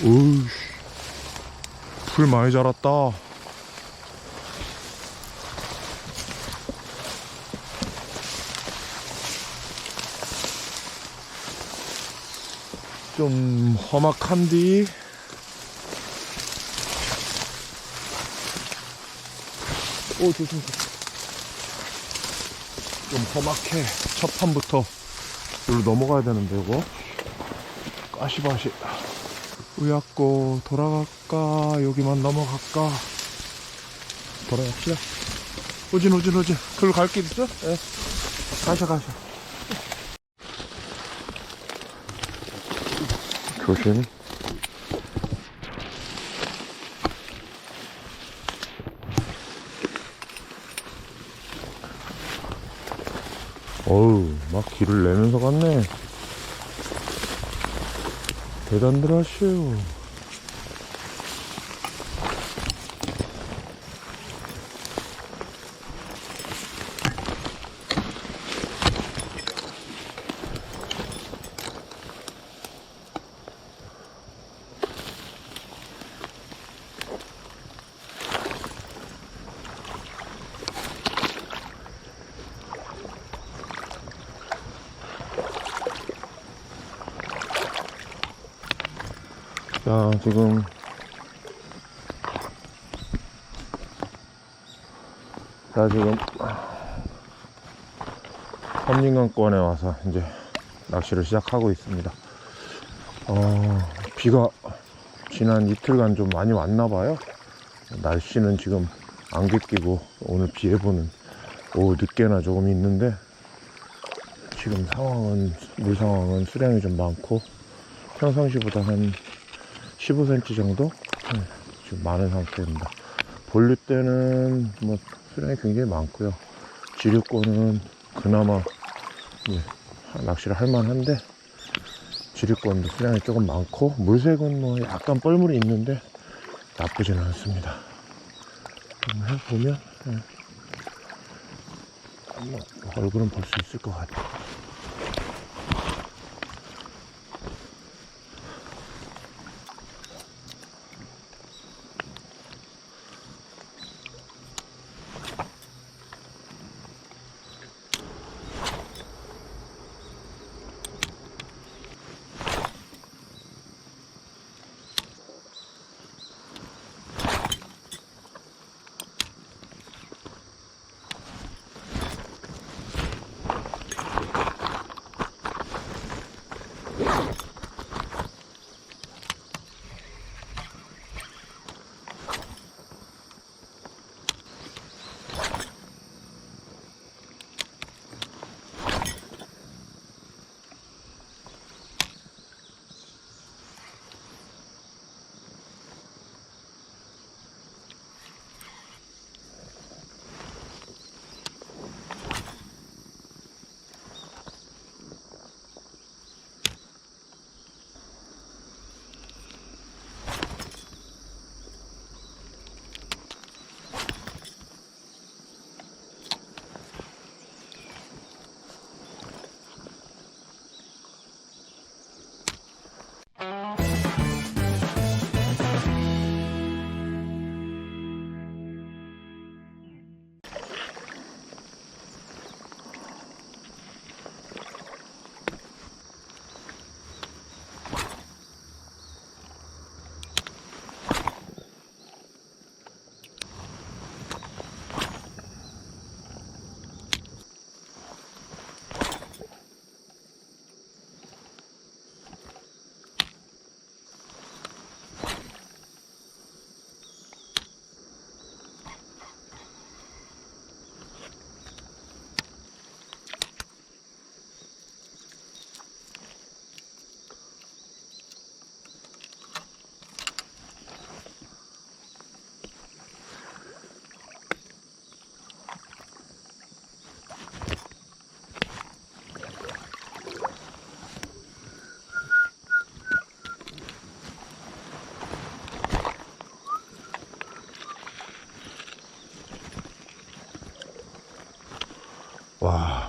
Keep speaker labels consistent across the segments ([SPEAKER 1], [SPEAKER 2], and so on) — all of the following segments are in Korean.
[SPEAKER 1] 오우씨. 풀 많이 자랐다. 좀 험악한디? 오 조심 좀 험악해. 첫 판부터. 여기로 넘어가야 되는데 이거. 까시바시 우약고 돌아갈까? 여기만 넘어갈까? 돌아갑시다. 오진 오진 오진. 글로 갈 길 있어? 예. 가셔 가셔. 조심 어우 막 길을 내면서 갔네 대단들 하시오 자 지금. 자 지금. 섬진강권에 와서 이제 낚시를 시작하고 있습니다. 어, 비가 지난 이틀간 좀 많이 왔나 봐요. 날씨는 지금 안개 끼고 오늘 비 예보는 오후 늦게나 조금 있는데 지금 상황은 물 상황은 수량이 좀 많고 평상시보다 한 15cm 정도 네, 지금 많은 상태입니다. 본류 때는 뭐 수량이 굉장히 많고요. 지류권은 그나마 예, 낚시를 할 만한데 지류권도 수량이 조금 많고 물색은 뭐 약간 뻘물이 있는데 나쁘지는 않습니다. 한번 해보면 예, 한번 얼굴은 볼 수 있을 것 같아요.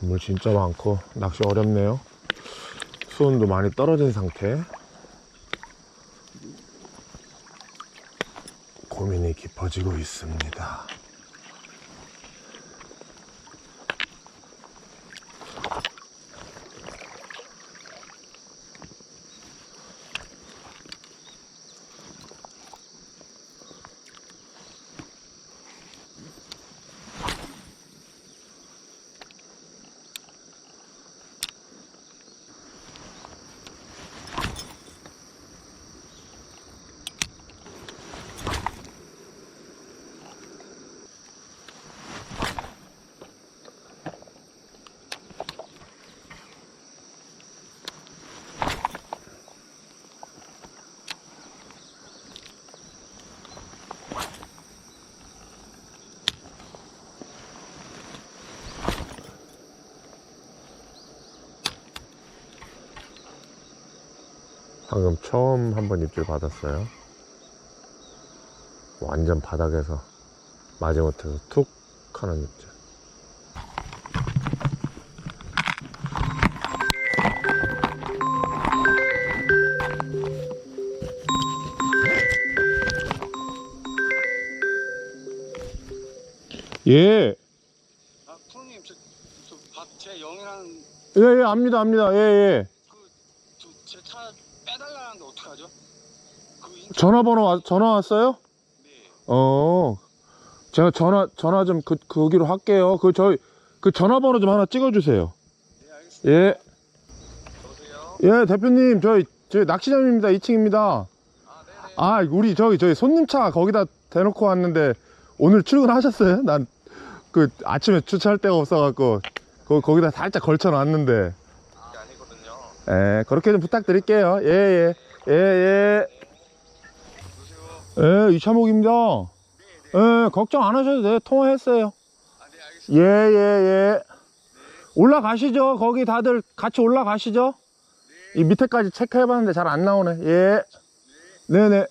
[SPEAKER 1] 물 진짜 많고 낚시 어렵네요. 수온도 많이 떨어진 상태. 고민이 깊어지고 있습니다. 방금 처음 한번 입질 받았어요. 완전 바닥에서 마지못해서 툭 하는 입질. 예,
[SPEAKER 2] 아, 프로님, 저, 저, 박, 제 영이랑
[SPEAKER 1] 예, 예, 압니다, 압니다. 예, 예.
[SPEAKER 2] 그, 제 차 빼달라는데 어떡하죠? 그 인터...
[SPEAKER 1] 전화번호 왔, 전화 왔어요?
[SPEAKER 2] 네.
[SPEAKER 1] 어, 제가 전화, 전화 좀 그, 거기로 할게요. 그, 저희, 그 전화번호 좀 하나 찍어 주세요.
[SPEAKER 2] 네, 알겠습니다.
[SPEAKER 1] 예,
[SPEAKER 2] 여보세요?
[SPEAKER 1] 예, 대표님, 저희, 저희 낚시점입니다. 2층입니다.
[SPEAKER 2] 아, 네네.
[SPEAKER 1] 아, 우리, 저기, 저희 손님 차 거기다 대놓고 왔는데, 오늘 출근하셨어요? 난, 그, 아침에 주차할 데가 없어 갖고, 거, 거기다 살짝 걸쳐 놨는데,
[SPEAKER 2] 아, 아니거든요.
[SPEAKER 1] 예, 그렇게 좀 부탁드릴게요. 예, 예, 예, 예. 예, 이차목입니다.
[SPEAKER 2] 네, 네.
[SPEAKER 1] 예, 걱정 안 하셔도 돼요. 통화했어요.
[SPEAKER 2] 아, 네.
[SPEAKER 1] 예, 예, 예. 올라가시죠. 거기 다들 같이 올라가시죠. 이 밑에까지 체크해봤는데 잘 안 나오네. 예. 네네.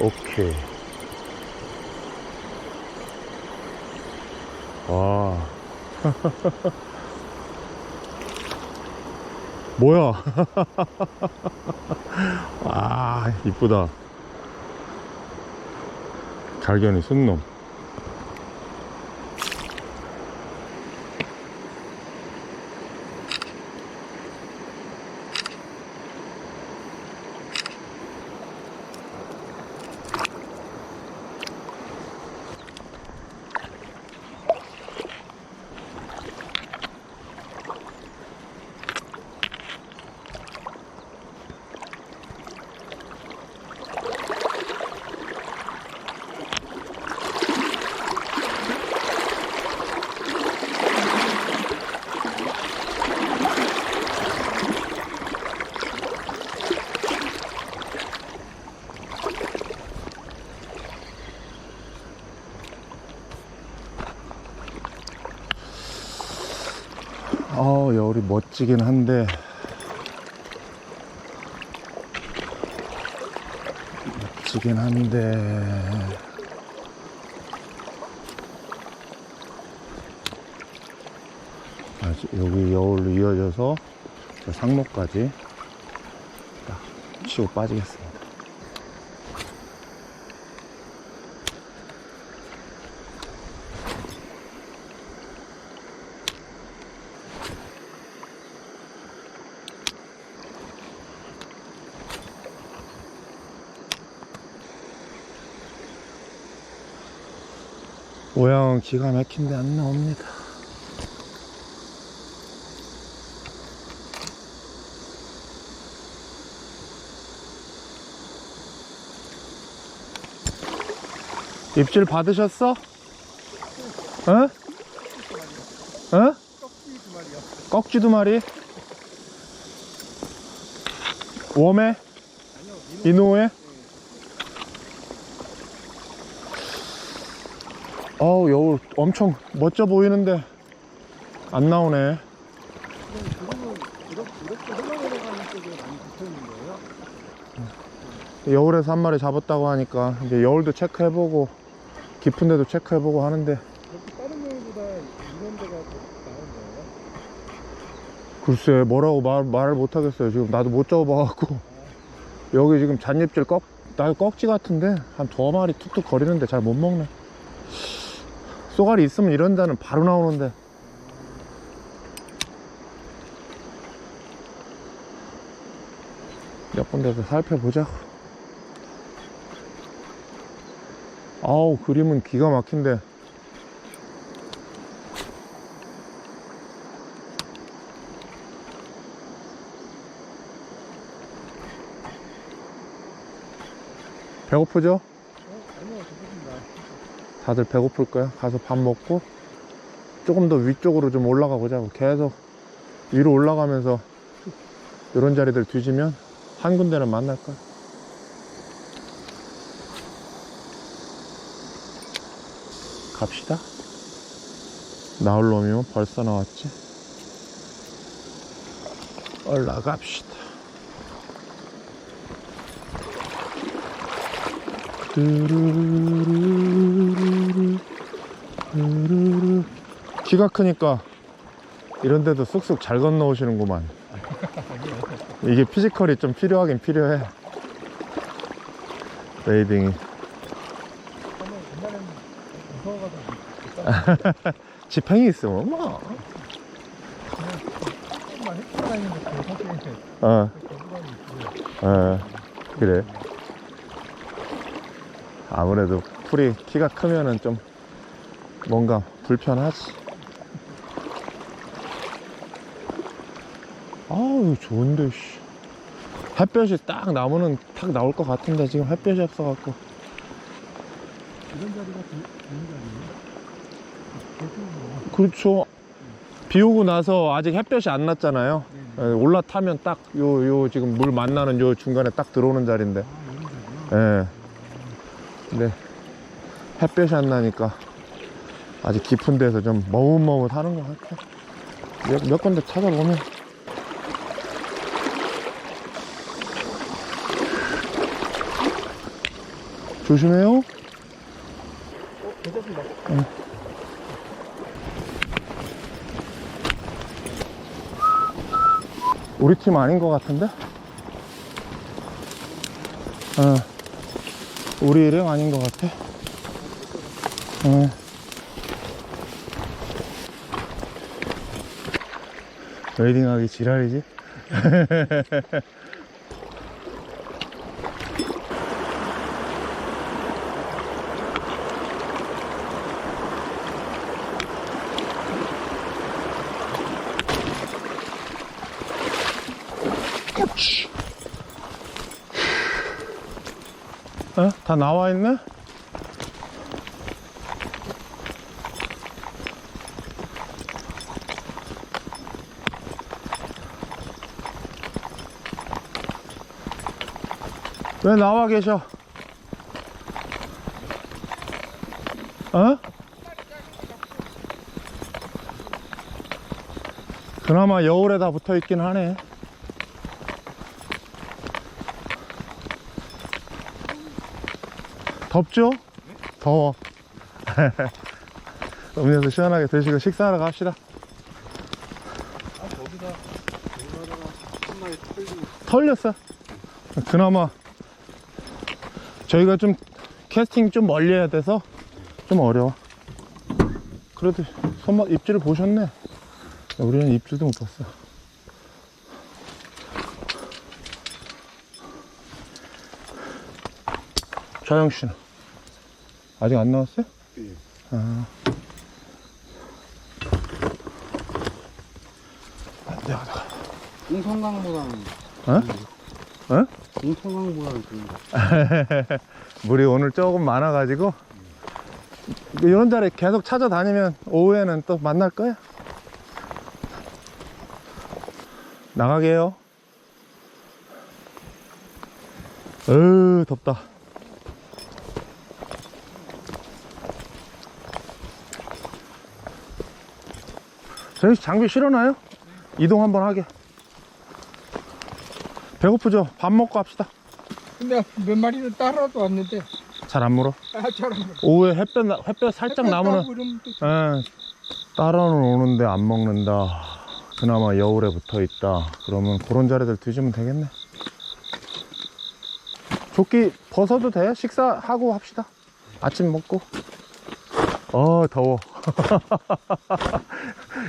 [SPEAKER 1] 오케이. 와. 뭐야? 아, 이쁘다. 갈견이 순놈. 어, 여울이 멋지긴 한데. 멋지긴 한데. 여기 여울로 이어져서 저 상록까지 딱 치고 빠지겠습니다. 모양은 기가 막힌데 안 나옵니다. 입질 받으셨어? 어? 어? 꺽지 두 마리? 웜에? 이노에? 어우 여울 엄청 멋져 보이는데 안 나오네.
[SPEAKER 3] 거예요.
[SPEAKER 1] 여울에서 한 마리 잡았다고 하니까 이제 여울도 체크해보고 깊은 데도 체크해보고 하는데.
[SPEAKER 3] 다른 경우보다 이런 데가 더 나은 거예요.
[SPEAKER 1] 글쎄 뭐라고 말, 말을 못하겠어요. 지금 나도 못 잡아봐갖고. 여기 지금 잔입질 꺽, 나 꺽지 같은데 한 두 마리 툭툭 거리는데 잘 못 먹네 쏘가리 있으면 이런 데는 바로 나오는데. 몇 군데서 살펴보자고 아우 그림은 기가 막힌데. 배고프죠? 다들 배고플 거야. 가서 밥 먹고 조금 더 위쪽으로 좀 올라가 보자고. 계속 위로 올라가면서 이런 자리들 뒤지면 한 군데는 만날 거야. 갑시다. 나올 놈이면 벌써 나왔지. 올라갑시다. 뚜루루루루, 뚜루루. 키가 크니까 이런 데도 쑥쑥 잘 건너 오시는구만. 이게 피지컬이 좀 필요하긴 필요해.
[SPEAKER 3] 무서워가지고
[SPEAKER 1] 지팽이 있으면 뭐. 어.
[SPEAKER 3] 어,
[SPEAKER 1] 그래. 아무래도 풀이 키가 크면은 좀 뭔가 불편하지. 아우, 좋은데, 씨. 햇볕이 딱 나무는 탁 나올 것 같은데 지금 햇볕이 없어갖고.
[SPEAKER 3] 이런 자리가 좋은 자리예요.
[SPEAKER 1] 그렇죠. 비 오고 나서 아직 햇볕이 안 났잖아요. 예, 올라타면 딱 요, 요 지금 물 만나는 요 중간에 딱 들어오는 자리인데.
[SPEAKER 3] 아?
[SPEAKER 1] 예. 근데 햇볕이 안 나니까 아직 깊은 데서 좀 머뭇머뭇 하는 것 같아. 몇, 몇 군데 찾아보면. 조심해요.
[SPEAKER 3] 어, 괜찮습니다.
[SPEAKER 1] 우리 팀 아닌 것 같은데? 어, 우리 일행 아닌 것 같아. 어. 웨딩하기 지랄이지? 다 나와 있네? 왜 나와 계셔? 어? 그나마 여울에 다 붙어 있긴 하네. 덥죠? 더워. 음료수 시원하게 드시고 식사하러 갑시다. 털렸어. 그나마 저희가 좀 캐스팅 좀 멀리 해야 돼서 좀 어려워. 그래도 손맛 입질을 보셨네. 우리는 입질도 못 봤어. 좌영 씨는 아직 안 나왔어요?
[SPEAKER 3] 예.
[SPEAKER 1] 아. 안 돼, 안 돼.
[SPEAKER 3] 공성강보다는.
[SPEAKER 1] 어? 어?
[SPEAKER 3] 공성강보다는 좋은 거.
[SPEAKER 1] 물이 오늘 조금 많아가지고 이런 자리 계속 찾아다니면 오후에는 또 만날 거야. 나가게요. 으 덥다. 저희 장비 실어놔요? 이동 한번 하게. 배고프죠? 밥 먹고 합시다.
[SPEAKER 3] 근데 몇 마리는 따라도 왔는데.
[SPEAKER 1] 잘 안 물어.
[SPEAKER 3] 아, 저런 거.
[SPEAKER 1] 오후에 햇볕, 나- 햇볕 살짝 나무는
[SPEAKER 3] 그러면 또
[SPEAKER 1] 예, 따라는 오는데 안 먹는다. 그나마 여울에 붙어 있다. 그러면 그런 자리들 뒤지면 되겠네. 조끼 벗어도 돼? 식사하고 합시다. 아침 먹고. 어, 더워.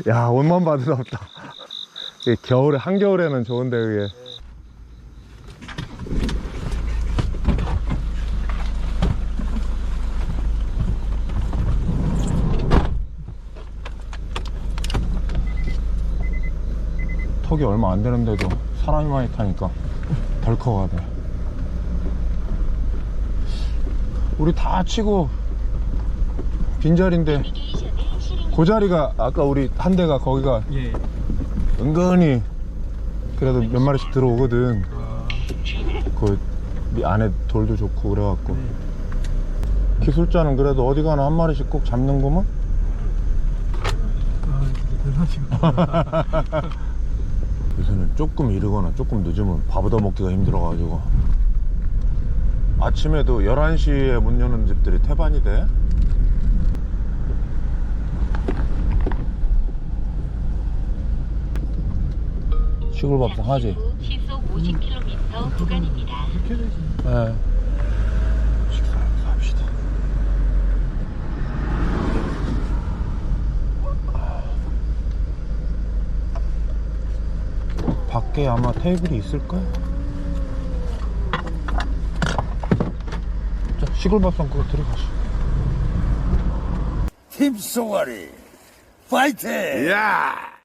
[SPEAKER 1] 야, 옷만 봐도 덥다. 겨울에, 한겨울에는 좋은데, 그게. 턱이 얼마 안 되는데도 사람이 많이 타니까 덜커가 돼. 우리 다 치고 빈자리인데 그 자리가 아까 우리 한 대가 거기가
[SPEAKER 3] 예.
[SPEAKER 1] 은근히 그래도 몇 마리씩 들어오거든. 그 안에 돌도 좋고 그래갖고 기술자는 그래도 어디 가나 한 마리씩 꼭 잡는구먼. 요새는 조금 이르거나 조금 늦으면 밥 얻어 먹기가 힘들어가지고 아침에도 11시에 문 여는 집들이 태반이 돼 시골 밥상 하지?
[SPEAKER 4] 시속 50km 구간입니다.
[SPEAKER 1] 네. 식사하면서 합시다. 밖에 아마 테이블이 있을까? 자, 시골 밥상 그거 들어가시.
[SPEAKER 5] 팀 송아리 파이팅!
[SPEAKER 1] 야!